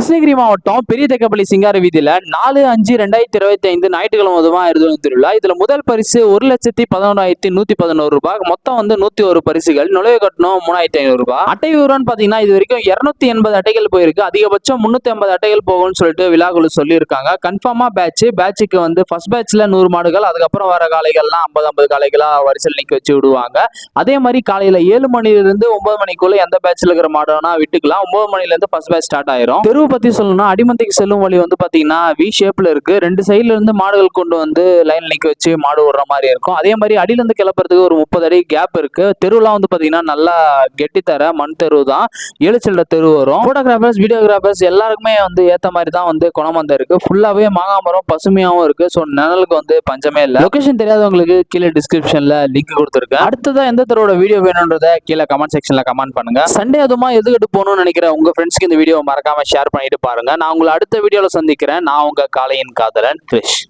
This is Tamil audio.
கிருஷ்ணகிரி மாவட்டம் பெரிய தெக்கப்பள்ளி சிங்கார வீதியில நாலு அஞ்சு ரெண்டாயிரத்தி இருபத்தி ஐந்து ஞாயிற்றுக்கிழமை அதுவா இருந்தது திருவிழா. இதுல முதல் பரிசு ஒரு லட்சத்தி பதினோராயிரத்தி நூத்தி பதினோரு ரூபாய். மொத்தம் வந்து நூத்தி ஒரு பரிசுகள். நுழைவு கட்டணம் மூணாயிரத்தி ஐநூறு ரூபாய். அட்டை விவரம்னு பாத்தீங்கன்னா இது வரைக்கும் இருநூத்தி எண்பது அட்டைகள் போயிருக்கு. அதிகபட்சம் முன்னூத்தி ஐம்பது அட்டைகள் போகும்னு சொல்லிட்டு விழாக்குழு சொல்லியிருக்காங்க. கன்ஃபார்மா பேட்ச் பேட்சுக்கு வந்து ஃபர்ஸ்ட் பேட்ச்ல நூறு மாடுகள் அதுக்கப்புறம் வர காளைகள்லாம் ஐம்பது ஐம்பது காலைகளா வரிசையில் நிக்க வச்சு விடுவாங்க. அதே மாதிரி காலையில ஏழு மணில இருந்து ஒன்பது மணிக்குள்ள எந்த பேட்ச்ல இருக்கிற மாடுனா விட்டுக்கலாம். ஒன்பது மணில இருந்து ஃபர்ஸ்ட் பேட்ச் ஸ்டார்ட் ஆயிரும். தெரு பத்தி சொல்லணும்னா அடிமந்தைக்கு செல்லும் வழி வந்து பாத்தீங்கன்னா வி ஷேப்ல இருக்கு. ரெண்டு சைடுல இருந்து மாடுகள் கொண்டு வந்து லைன் நிக்க வச்சு மாடு விடுற மாதிரி இருக்கும். அதே மாதிரி அடியில இருந்து கிளப்புறதுக்கு ஒரு முப்பது அடி கேப் இருக்கு. தெருவுலாம் வந்து பாத்தீங்கன்னா நல்லா கெட்டித்தர மண் தெரு தான். எழுச்சல்ல தெரு வரும். போட்டோகிராஃபர்ஸ் வீடியோகிராஃபர்ஸ் எல்லாருக்குமே வந்து ஏத்த மாதிரி தான் வந்து குணமந்தம் இருக்கு. ஃபுல்லாவே மாங்காமரம் பசுமையாவும் இருக்கு. ஸோ நிழலுக்கு வந்து பஞ்சமே இல்லை. லொகேஷன் தெரியாதவங்களுக்கு கீழே டிஸ்கிரிப்ஷன்ல லிங்க் கொடுத்துருக்கேன். அடுத்ததா எந்த தெருவோட வீடியோ வேணுன்றதை கீழே கமெண்ட் செக்ஷன்ல கமெண்ட் பண்ணுங்க. சண்டே அதுமா எதுக்கிட்டு போகணும்னு நினைக்கிற உங்க ஃப்ரெண்ட்ஸ்க்கு இந்த வீடியோ மறக்காம ஷேர் பண்ணி பண்ணிட்டு பாருங்க. நான் உங்களை அடுத்த வீடியோல சந்திக்கிறேன். நான் உங்க காலையின் காதலன் கிரிஷ்.